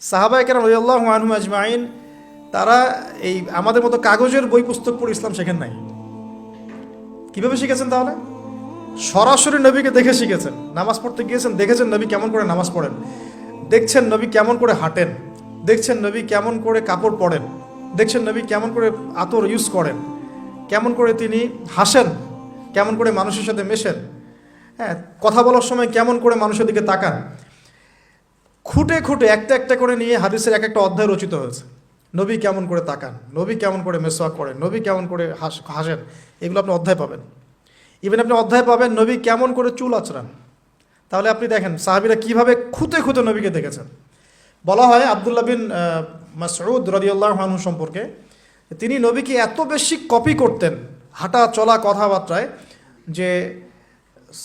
সাহাবা কেরাম রদিয়াল্লাহ আনহু আজমাইন, তারা এই আমাদের মতো কাগজের বই পুস্তক পড়ে ইসলাম শেখেন নাই। কীভাবে শিখেছেন তাহলে? সরাসরি নবীকে দেখে শিখেছেন। নামাজ পড়তে গিয়েছেন, দেখেছেন নবী কেমন করে নামাজ পড়েন। দেখছেন নবী কেমন করে হাঁটেন। দেখছেন নবী কেমন করে কাপড় পরেন। দেখছেন নবী কেমন করে আতর ইউজ করেন। কেমন করে তিনি হাসেন। কেমন করে মানুষের সাথে মেশেন। হ্যাঁ কথা বলার সময় কেমন করে মানুষের দিকে তাকান। খুঁটে খুঁটে একটা একটা করে নিয়ে হাদিসের এক একটা অধ্যায় রচিত হয়েছে। নবী কেমন করে তাকান নবী কেমন করে মেসোয়াক করেন নবী কেমন করে হাস হাসেন এগুলো আপনি অধ্যায় পাবেন। ইভেন আপনি অধ্যায় পাবেন নবী কেমন করে চুল আচড়ান। তাহলে আপনি দেখেন সাহাবিরা কীভাবে খুঁতে খুঁতে নবীকে দেখেছেন। বলা হয় আবদুল্লাহ বিন আহ, মাসউদ রদিউল্লাহ হানু সম্পর্কে তিনি নবীকে এত বেশি কপি করতেন হাঁটা চলা কথাবার্তায় যে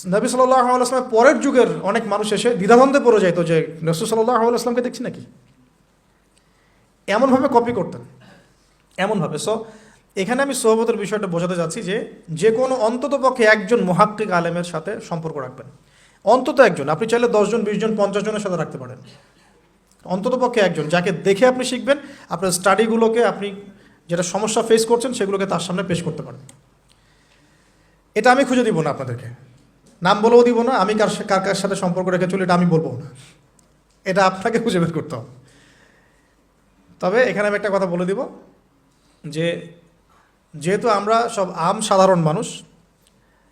নবী সাল্লাহ আসলামের পরের যুগের অনেক মানুষ এসে দ্বিধাবন্ধে পড়ে যাইতো যে নসরু সাল্লাহ আসলামকে দেখছি নাকি? এমনভাবে কপি করতেন। এমনভাবে। সো এখানে আমি সোহবতের বিষয়টা বোঝাতে যাচ্ছি যে যে কোনো অন্তত পক্ষে একজন মহাক্কিক আলেমের সাথে সম্পর্ক রাখবেন। অন্তত একজন। আপনি চাইলে দশজন বিশ জন, পঞ্চাশ জনের সাথে রাখতে পারেন। অন্তত পক্ষে একজন। যাকে দেখে আপনি শিখবেন, আপনার স্টাডিগুলোকে আপনি যেটা সমস্যা ফেস করছেন, সেগুলোকে তার সামনে পেশ করতে পারেন। এটা আমি খুঁজে দিব না আপনাদেরকে। নাম বলেও দিব না, আমি কার কার কার সাথে সম্পর্ক রেখে চলি এটা আমি বলব না। এটা আপনাকে খুঁজে বের করতে হবে। তবে এখানে আমি একটা কথা বলে দিব যে, যেহেতু আমরা সব আম সাধারণ মানুষ,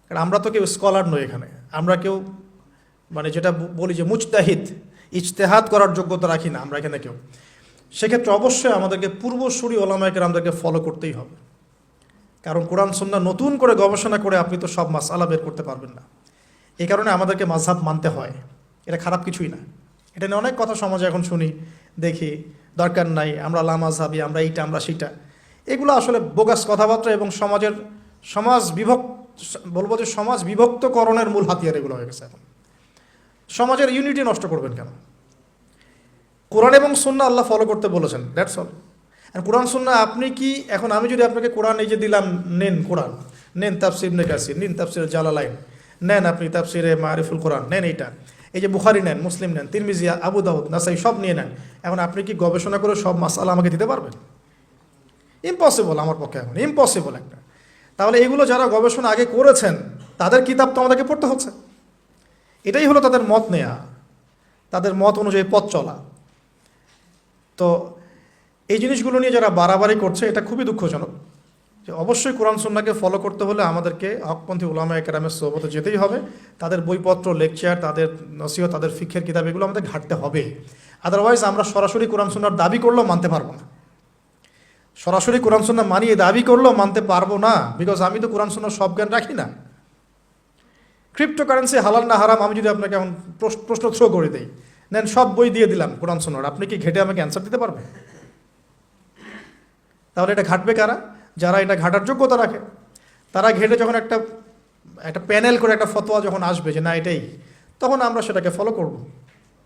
কারণ আমরা তো কেউ স্কলার নই এখানে। আমরা কেউ মানে যেটা বলি যে মুজতাহিদ, ইজতেহাদ করার যোগ্যতা রাখি না আমরা এখানে কেউ। সেক্ষেত্রে অবশ্যই আমাদেরকে পূর্বসূরি ওলামায়কে আমাদেরকে ফলো করতেই হবে। কারণ কোরআন সন্না নতুন করে গবেষণা করে আপনি তো সব মাসালা বের করতে পারবেন না। এই কারণে আমাদেরকে মাঝহাব মানতে হয়। এটা খারাপ কিছুই না। এটা নিয়ে অনেক কথা সমাজে এখন শুনি, দেখি, দরকার নাই, আমরা লামাজহাবি আমরা এইটা, আমরা সেইটা। এগুলো আসলে বোগাস কথাবার্তা এবং সমাজের সমাজ বিভক্ত, বলব যে সমাজ বিভক্তকরণের মূল হাতিয়ার এগুলো হয়ে গেছে এখন। সমাজের ইউনিটি নষ্ট করবেন কেন? কোরআন এবং সুন্না আল্লাহ ফলো করতে বলেছেন দ্যাটস অল আর কোরআন সুন্না আপনি কি, এখন আমি যদি আপনাকে কোরআন এই যে দিলাম, নেন কোরআন, নেন তাফসির নে কাসির নিন তাফসির জালালাইন। নেন আপনি তাফসিরে মারিফুল কোরআন, নেন এইটা। এই যে বুখারি নেন, মুসলিম নেন তিরমিজিয়া আবু দাউদ, নাসাই সব নিয়ে নেন। এখন আপনি কি গবেষণা করে সব মাসালা আমাকে দিতে পারবেন? ইম্পসিবল আমার পক্ষে এখন ইম্পসিবল একটা। তাহলে এগুলো যারা গবেষণা আগে করেছেন, তাদের কিতাব তো আমাদেরকে পড়তে হচ্ছে। এটাই হলো তাদের মত নেয়া, তাদের মত অনুযায়ী পথ চলা। তো এই জিনিসগুলো নিয়ে যারা বাড়াবাড়ি করছে, এটা খুবই দুঃখজনক। যে অবশ্যই কোরআন সুন্নাকে ফলো করতে হলে আমাদেরকে হকপন্থী উলামা একরামের সোহবতে যেতেই হবে। তাদের বইপত্র লেকচার তাদের নসিহত, তাদের ফিক্ষের কিতাব, এগুলো আমাদের ঘাটতে হবে। আদারওয়াইজ আমরা সরাসরি কোরআন সুন্নার দাবি করলেও মানতে পারব না। সরাসরি কোরআন সুন্না মানিয়ে দাবি করলেও মানতে পারব না। বিকজ আমি তো কোরআন সুন্নার সব জ্ঞান রাখি না। ক্রিপ্টোকারেন্সি হালাল না হারাম, আমি যদি আপনাকে এখন প্রশ- প্রশ্ন থ্রো করে দিই, নেন সব বই দিয়ে দিলাম কোরআন সুন্নার আপনি কি ঘেটে আমাকে অ্যান্সার দিতে পারবেন? তাহলে এটা ঘাটবে কারা? যারা এটা ঘাটার যোগ্যতা রাখে, তারা ঘেটে যখন একটা একটা প্যানেল করে একটা ফতোয়া যখন আসবে যে না, এটাই, তখন আমরা সেটাকে ফলো করব।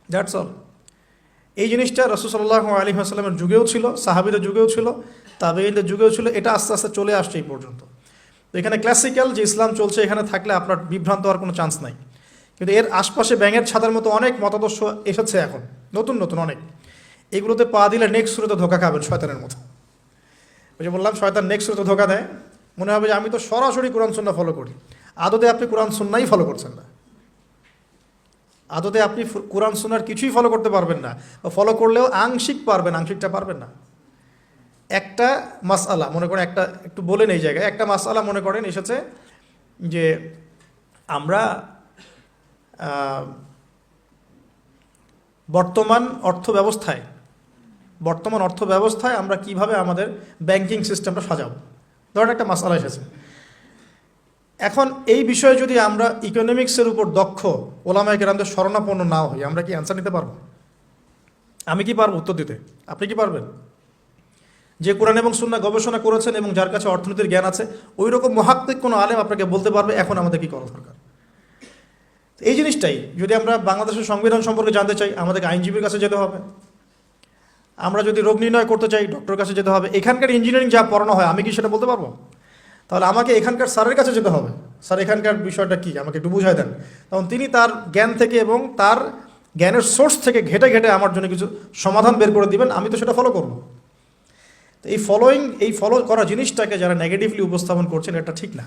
দ্যাটস অল এই জিনিসটা রসুসল্লাহ আলী আসসালামের যুগেও ছিল, সাহাবিদের যুগেও ছিল তাবেইনদের যুগেও ছিল, এটা আস্তে আস্তে চলে আসছে এই পর্যন্ত। তো এখানে ক্লাসিক্যাল যে ইসলাম চলছে, এখানে থাকলে আপনার বিভ্রান্ত হওয়ার কোনো চান্স নাই। কিন্তু এর আশপাশে ব্যাঙের ছাতার মতো অনেক মতাদর্শ এসেছে এখন, নতুন নতুন অনেক। এগুলোতে পা দিলে নেক্সট শুরুতে ধোকা খাবেন শয়তানের মতো। ওই যে বললাম, শয়তান নেক্সট শুরুতে ধোকা দেয়। মনে হবে যে আমি তো সরাসরি কোরআন সুন্না ফলো করি। আদতে আপনি কোরআন সুন্নাই ফলো করছেন না। আদতে আপনি কোরআন সুন্নার কিছুই ফলো করতে পারবেন না। ফলো করলেও আংশিক পারবেন, আংশিকটা পারবেন না। একটা মাসআলা, মনে করেন একটা, একটু বলেন এই জায়গায়, একটা মাসআলা মনে করেন এসেছে যে আমরা বর্তমান অর্থ ব্যবস্থায় বর্তমান অর্থ ব্যবস্থায় আমরা কীভাবে আমাদের ব্যাংকিং সিস্টেমটা সাজাবো? ধরেন একটা মাসালা এসেছে। এখন এই বিষয়ে যদি আমরা ইকোনমিক্সের উপর দক্ষ ওলামায় কেরামদের শরণাপন্ন না হই, আমরা কি অ্যান্সার নিতে পারব? আমি কি পারব উত্তর দিতে? আপনি কি পারবেন? যে কোরআন এবং সুন্না গবেষণা করেছেন এবং যার কাছে অর্থনীতির জ্ঞান আছে ওই রকম মহাত্মিক কোনো আলেম আপনাকে বলতে পারবে, এখন আমাদের কি করা দরকার? এই জিনিসটাই, যদি আমরা বাংলাদেশের সংবিধান সম্পর্কে জানতে চাই, আমাদেরকে আইনজীবীর কাছে যেতে হবে। আমরা যদি রোগ নির্ণয় করতে চাই ডক্টরের কাছে যেতে হবে। এখানকার ইঞ্জিনিয়ারিং যা পড়ানো হয়, আমি কি সেটা বলতে পারব? তাহলে আমাকে এখানকার স্যারের কাছে যেতে হবে। স্যার, এখানকার বিষয়টা কি? আমাকে একটু বুঝাই দেন। তখন তিনি তার জ্ঞান থেকে এবং তার জ্ঞানের সোর্স থেকে ঘেটে ঘেটে আমার জন্য কিছু সমাধান বের করে দিবেন। আমি তো সেটা ফলো করব। তো এই ফলোয়িং এই ফলো করা জিনিসটাকে যারা নেগেটিভলি উপস্থাপন করছেন, এটা ঠিক না।